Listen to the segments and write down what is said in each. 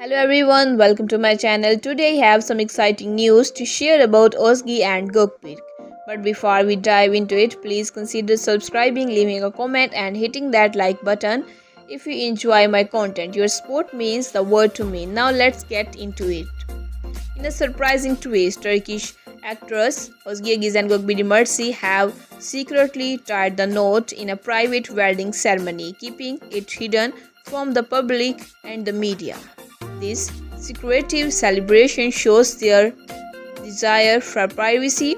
Hello everyone, welcome to my channel. Today I have some exciting news to share about Ozgi and Gokbirk. But before we dive into it, please consider subscribing, leaving a comment and hitting that like button if you enjoy my content. Your support means the world to me. Now let's get into it. In a surprising twist, Turkish actress Agiz and Gökbiri Mercy have secretly tied the knot in a private wedding ceremony, keeping it hidden from the public and the media. This secretive celebration shows their desire for privacy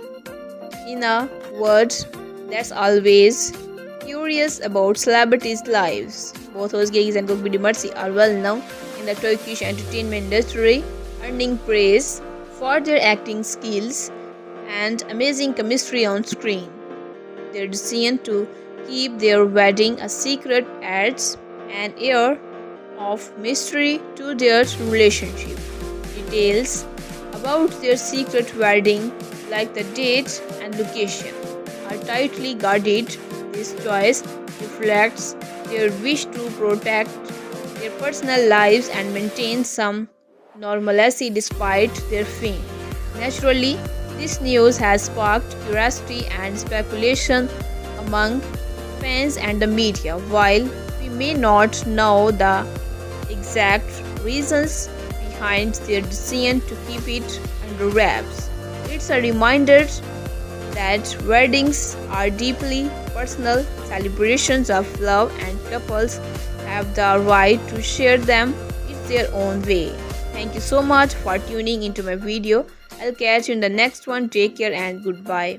in a world that's always curious about celebrities' lives. Both Ozgegiz and Gökbiri Mercy are well known in the Turkish entertainment industry, earning praise for their acting skills and amazing chemistry on screen. Their decision to keep their wedding a secret adds an air of mystery to their relationship. Details about their secret wedding, like the date and location, are tightly guarded. This choice reflects their wish to protect their personal lives and maintain some normalcy despite their fame. Naturally, this news has sparked curiosity and speculation among fans and the media. While we may not know the exact reasons behind their decision to keep it under wraps. It's a reminder that weddings are deeply personal celebrations of love and couples have the right to share them in their own way. Thank you so much for tuning into my video. I'll catch you in the next one. Take care and goodbye.